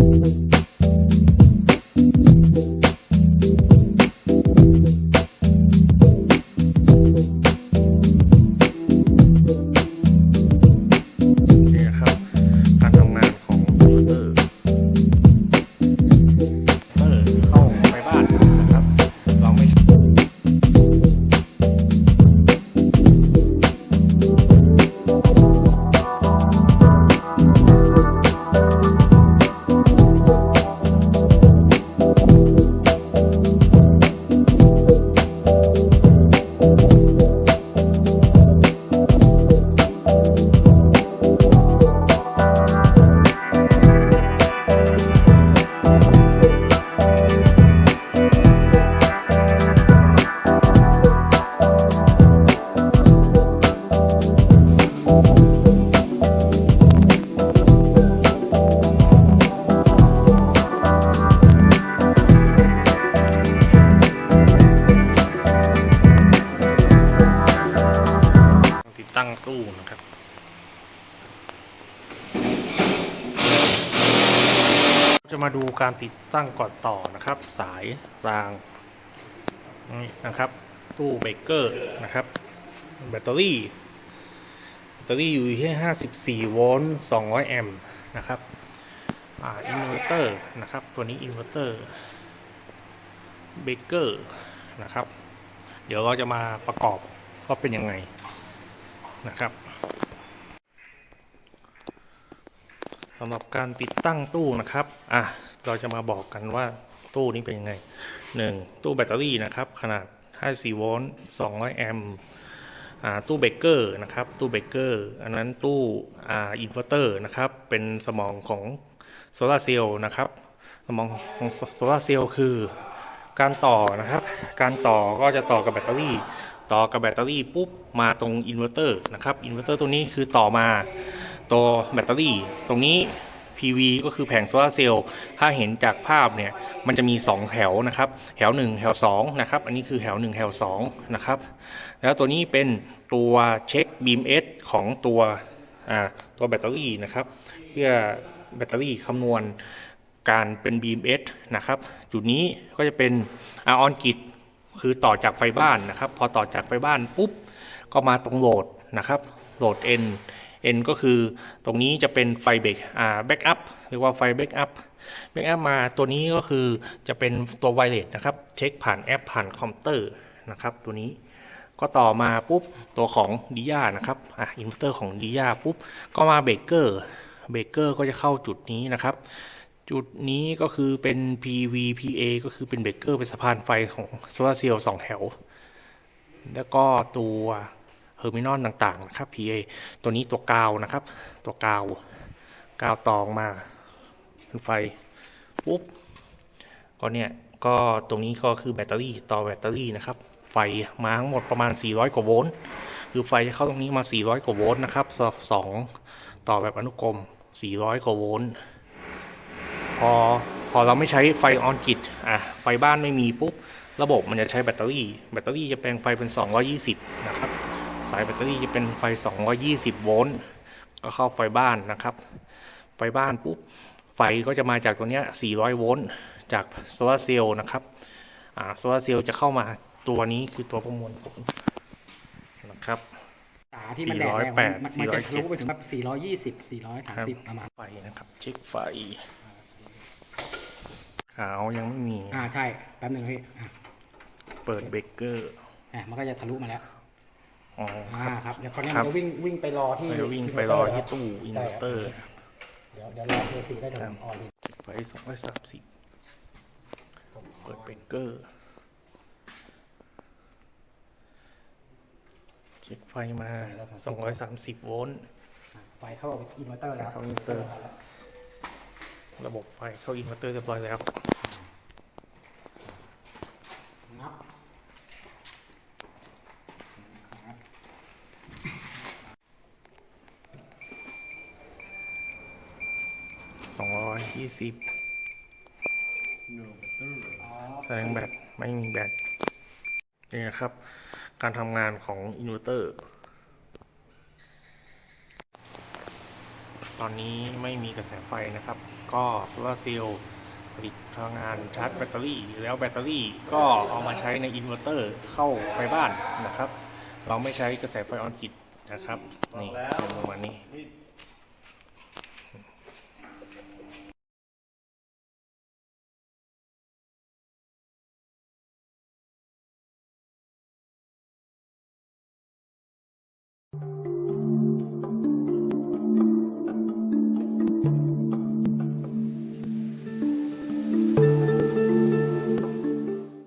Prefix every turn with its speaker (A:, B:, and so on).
A: นี่ จะมาดูการติดตั้งก่อนต่อนะครับ สายรางนี่นะครับ ตู้เบรกเกอร์นะครับ แบตเตอรี่ แบตเตอรี่อยู่ที่54โวลต์200 แอมป์นะครับอ่าอินเวอร์เตอร์นะครับ ตัวนี้อินเวอร์เตอร์เบรกเกอร์นะครับ เดี๋ยวเราจะมาประกอบว่าเป็นยังไงนะครับ สำหรับการติดตั้งตู้นะครับ อะ เราจะมาบอกกันว่าตู้นี้เป็นยังไง 1. ตู้แบตเตอรี่นะครับ ขนาด 54 โวลต์ 200 แอมป์อ่าตู้เบเกอร์นะครับ ตู้เบเกอร์ อันนั้นตู้อ่าอินเวอร์เตอร์นะครับ เป็นสมองของโซลาเซลล์นะครับ สมองของโซลาเซลล์คือการต่อนะครับ การต่อก็จะต่อกับแบตเตอรี่ ต่อกับแบตเตอรี่ปุ๊บมาตรงอินเวอร์เตอร์นะครับ อินเวอร์เตอร์ตัวนี้คือต่อมา ตัวแบตเตอรี่ ตรงนี้ PV ก็คือแผงโซลาร์เซลล์ถ้าเห็นจากภาพเนี่ยมันจะมี 2 แถวนะครับ แถว 1 แถว2นะครับ อันนี้คือแถว 1 แถว2นะครับ แล้วตัวนี้เป็นตัวเช็ค BMS ของตัวตัวแบตเตอรี่นะครับ เพื่อแบตเตอรี่คำนวณการเป็น BMS นะครับ จุดนี้ก็จะเป็นอาออนกิตคือต่อจากไฟบ้านนะครับ พอต่อจากไฟบ้านปุ๊บ ก็มาตรงโหลดนะครับ โหลด N N ก็คือตรงนี้จะเป็นไฟเบรกอ่าแบ็กอัพเรียกว่าไฟแบ็กอัพแบ็กอัพมาตัวนี้ก็คือจะเป็นตัวไวเลสนะครับ เช็คผ่านแอปผ่านคอมพิวเตอร์นะครับ ตัวนี้ก็ต่อมาปุ๊บตัวของดิยานะครับอะอินเวอร์เตอร์ของดิยาปุ๊บก็มาเบรกเกอร์เบรกเกอร์ก็จะเข้าจุดนี้นะครับ จุดนี้ก็คือเป็น PVPA ก็คือเป็นเบรกเกอร์เป็นสะพานไฟของโซลาร์เซลล์สองแถว แล้วก็ตัว เฮอร์มินอลต่างๆนะครับ PA ตัวนี้ตัวกาวนะครับ ตัวกาวกาวตองมาเป็นไฟปุ๊บก็เนี่ยก็ตรงนี้ก็คือแบตเตอรี่ต่อแบตเตอรี่นะครับ ไฟมาทั้งหมดประมาณ 400 กว่าโวลต์คือไฟจะเข้าตรงนี้มา 400 กว่าโวลต์นะครับสสองต่อแบบอนุกรม 400 กว่าโวลต์พอพอเราไม่ใช้ไฟออนกิตอะไฟบ้านไม่มีปุ๊บ ระบบมันจะใช้แบตเตอรี่ แบตเตอรี่จะแปลงไฟเป็น 220 นะครับ สายแบตเตอรี่จะเป็นไฟ 220 โวลต์ก็เข้าไฟบ้านนะครับ ไฟบ้านปุ๊บไฟก็จะมาจากตัวเนี้ย400 โวลต์จากโซลาร์เซลล์นะครับอ่าโซลาร์เซลล์จะเข้ามาตัวนี้คือตัวประมวลผลนะครับ
B: ฝาที่มันแดดแรง
A: 408
B: มันมันจะทะลุไปถึงแบบ420 430ประมาณ
A: ไฟนะครับ เช็คไฟ ขาวยังไม่มี
B: อ่าใช่ แป๊บหนึ่งพี่อะ
A: เปิดเบรกเกอร์
B: อะมันก็จะทะลุมาแล้ว
A: อ๋อ
B: อ่า
A: ครับ
B: ครับเดี๋ยวคราวนี้
A: ครั
B: มั
A: บ
B: นจะวิ่งวิ่งไปรอที่
A: เราจะวิ่งไปรอที่ตู้อินเวอร์เตอร์
B: เดี๋ยวเดี๋ยวรอ AC ได้เดี๋ยวผมออนอีก
A: ไฟสองร้อยสามสิบเปิดเบรกเกอร์เช็คไฟมาสองร้อยสามสิบโวลต์
B: ไฟเข้าอินเวอร์เตอร์แล้ว
A: เข้าอินเวอร์เตอร์ ระบบไฟเข้าอินเวอร์เตอร์เรียบร้อยแล้ว สองร้อยยี่สิบแสดงแบตไม่มีแบตนี่นะครับ การทำงานของอินเวอร์เตอร์ ตอนนี้ไม่มีกระแสไฟนะครับ ก็โซลาร์เซลล์ผลิตพลังงานชาร์จแบตเตอรี่ แล้วแบตเตอรี่ก็เอามาใช้ในอินเวอร์เตอร์เข้าไปบ้านนะครับ เราไม่ใช้กระแสไฟออนกิดนะครับ นี่เป็นประมาณนี้